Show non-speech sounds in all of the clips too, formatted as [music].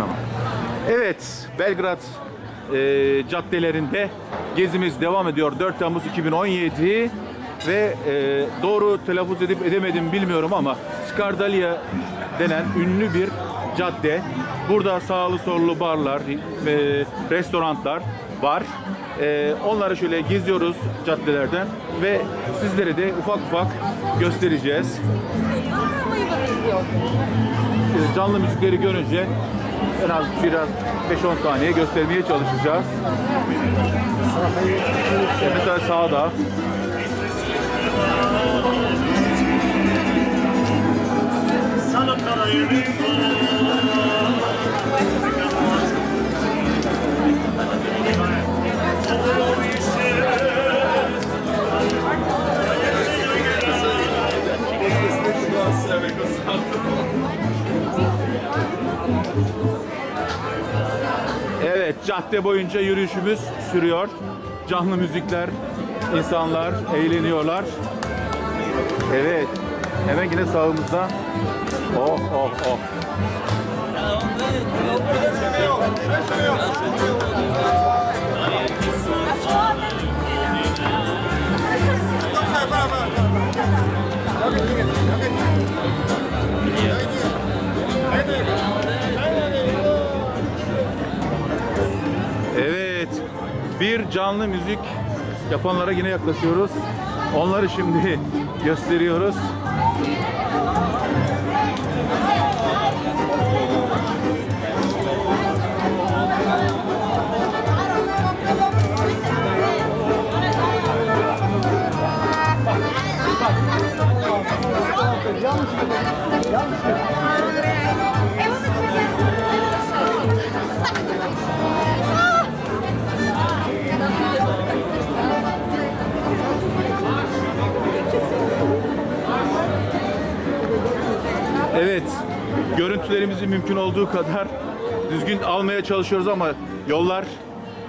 Tamam. Evet, Belgrad e, caddelerinde gezimiz devam ediyor. 4 Temmuz 2017 ve e, doğru telaffuz edip edemedim bilmiyorum ama Skardalia denen ünlü bir cadde. Burada sağlı sollu barlar, e, restoranlar var. E, onları şöyle geziyoruz caddelerden ve sizlere de ufak ufak göstereceğiz. E, canlı müzikleri görünce en az biraz 5-10 saniye göstermeye çalışacağız. Mesela sağda cadde boyunca yürüyüşümüz sürüyor. Canlı müzikler, insanlar eğleniyorlar. Evet, hemen yine sağımızda. Oh, oh, oh. Canlı müzik yapanlara yine yaklaşıyoruz. Onları şimdi [laughs] gösteriyoruz. Evet, görüntülerimizi mümkün olduğu kadar düzgün almaya çalışıyoruz ama yollar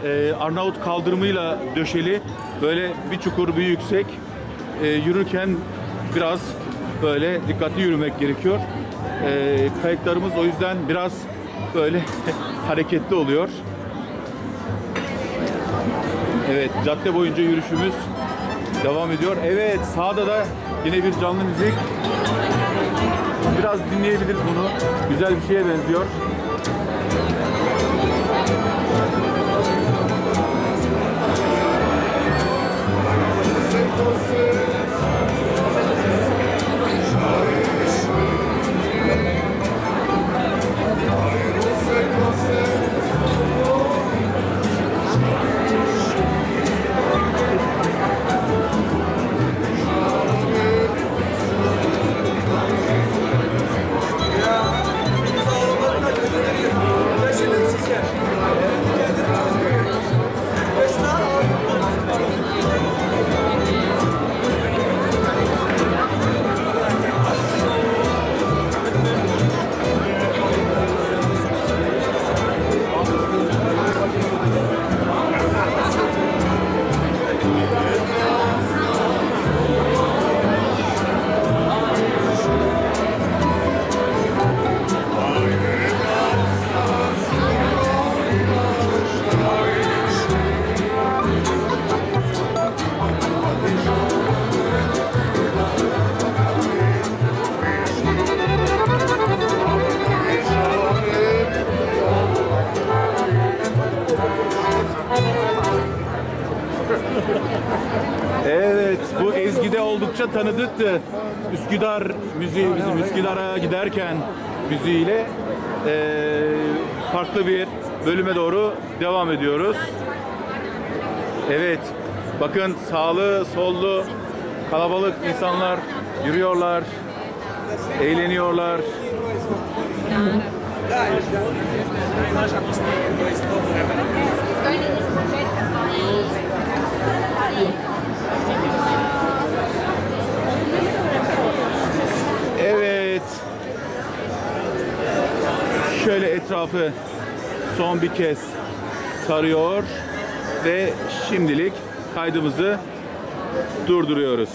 e, Arnavut kaldırımıyla döşeli. Böyle bir çukur, bir yüksek. E, yürürken biraz böyle dikkatli yürümek gerekiyor. E, kayıklarımız o yüzden biraz böyle [laughs] hareketli oluyor. Evet, cadde boyunca yürüyüşümüz devam ediyor. Evet, sağda da yine bir canlı müzik. Biraz dinleyebiliriz bunu. Güzel bir şeye benziyor. Evet, oldukça tanıdıktı. Üsküdar müziği, bizim Üsküdar'a giderken müziğiyle eee, farklı bir bölüme doğru devam ediyoruz. Evet, bakın sağlı, sollu, kalabalık insanlar yürüyorlar, eğleniyorlar. Evet. Şöyle etrafı son bir kez sarıyor ve şimdilik kaydımızı durduruyoruz.